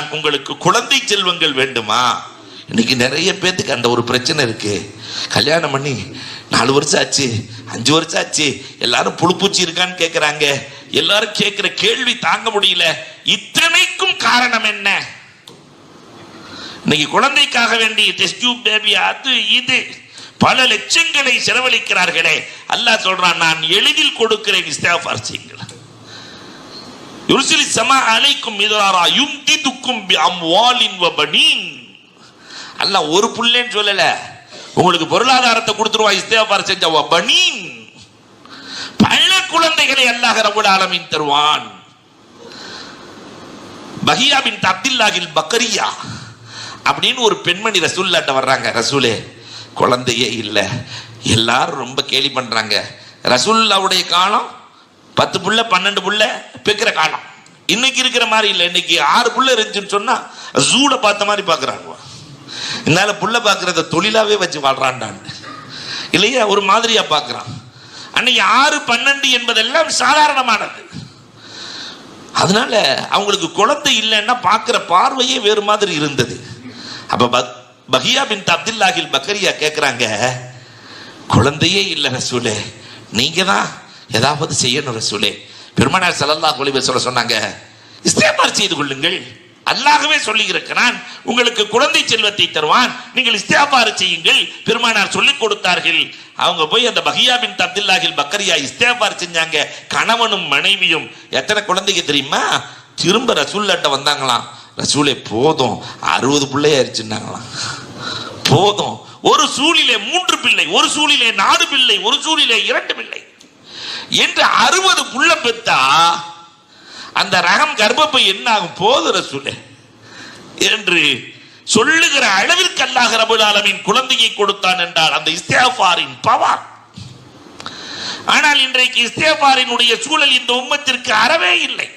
நான் உங்களுக்கு குழந்தை செல்வங்கள் வேண்டுமா? இன்னைக்கு நிறைய பேத்துக்கு அந்த ஒரு பிரச்சனை இருக்கு. கல்யாணம் பண்ணி நாலு வருஷம் ஆச்சு அஞ்சு வருஷம் ஆச்சு எல்லாரும் புழுப்பூச்சி இருக்கான்னு கேட்குறாங்க எல்லாரும் கேட்குற கேள்வி தாங்க முடியல. இத்தனைக்கும் காரணம் என்ன? இன்னைக்கு குழந்தைக்காக வேண்டிய டெஸ்ட் டியூப் பேபி அது இது. பல லட்சங்களை செலவழிக்கிறார்களே. அல்லாஹ் சொல்றான் நான் எளிதில் கொடுக்கிறேன் இஸ்தாஃபார் செய்யுங்கள். யுர்சிலி சமா அலைக்கும் மிதராரா யும்திதுக்கும் தி அம்வாலின் வ அல்லாஹ் ஒரு புள்ளேன்னு சொல்லல. உங்களுக்கு பொருளாதாரத்தை கொடுத்துருவா இஸ்தியாபார் செஞ்ச வ பனீன் பல குழந்தைகளை அல்லாஹ் ரபுல் ஆலமின் தருவான். பஹியா பின் அப்துல்லாஹில் பக்கரியா அப்படின்னு ஒரு பெண்மணி ரசூல்லாட்ட வர்றாங்க. ரசூலே குழந்தையே இல்லை. எல்லாரும் ரொம்ப கேலி பண்றாங்க. ரசூல்லாவுடைய காலம் பத்து புள்ள பன்னெண்டு புள்ள பெக்கிற காலம். இன்னைக்கு இருக்கிற மாதிரி இல்லை. இன்னைக்கு ஆறு புள்ள இருந்துச்சுன்னு சொன்னா ஜூட பார்த்த மாதிரி பார்க்கறாங்க. என்னால புள்ள பார்க்குறத தொழிலாவே வச்சு வாழ்றான்டான்னு இல்லையா? ஒரு மாதிரியா பார்க்குறான். அன்னைக்கு ஆறு பன்னெண்டு என்பதெல்லாம் சாதாரணமானது. அதனால அவங்களுக்கு குழந்தை இல்லைன்னா பார்க்குற பார்வையே வேறு மாதிரி இருந்தது. அப்போ பக்- பஹியா பின் அப்துல்லாஹில் பக்கரியா கேட்குறாங்க குழந்தையே இல்லை ரசூலே நீங்கள் தான் ஏதாவது செய்யணும் ரசூலே. பெருமனார் ஸல்லல்லாஹு அலைஹி சொல்ல சொன்னாங்க இஸ்திக்பார் செய்து கொள்ளுங்கள். அல்லாகவே சொல்லி இருக்கிறான் உங்களுக்கு குழந்தை செல்வத்தை தருவான் நீங்கள் இஸ்தியாபார் செய்யுங்கள். பெருமானார் சொல்லிக் கொடுத்தார்கள். அவங்க போய் அந்த பஹியா பின் பக்கரியா இஸ்தியாபார் செஞ்சாங்க. கணவனும் மனைவியும் எத்தனை குழந்தைக்கு தெரியுமா? திரும்ப ரசூல்லாட்ட வந்தாங்களாம். ரசூலே போதும். அறுபது பிள்ளையாயிருச்சுன்னாங்களாம். போதும். ஒரு சூழிலே மூன்று பிள்ளை ஒரு சூழிலே நாலு பிள்ளை ஒரு சூழிலே இரண்டு பிள்ளை. என்று அறுபது புள்ள பெத்தா அந்த ரகம் கர்ப்பப்பை என்ன ஆகும் போதுற சொல்லு என்று சொல்லுகிற அளவிற்கு அல்லாஹ் ரபுல் ஆலமீன் குழந்தையை கொடுத்தான் என்றால் அந்த இஸ்தியாஃபாரின் பவர் ஆனால் இன்றைக்கு இஸ்தியாஃபாரினுடைய சூழல் இந்த உம்மத்திற்கு அறவே இல்லை.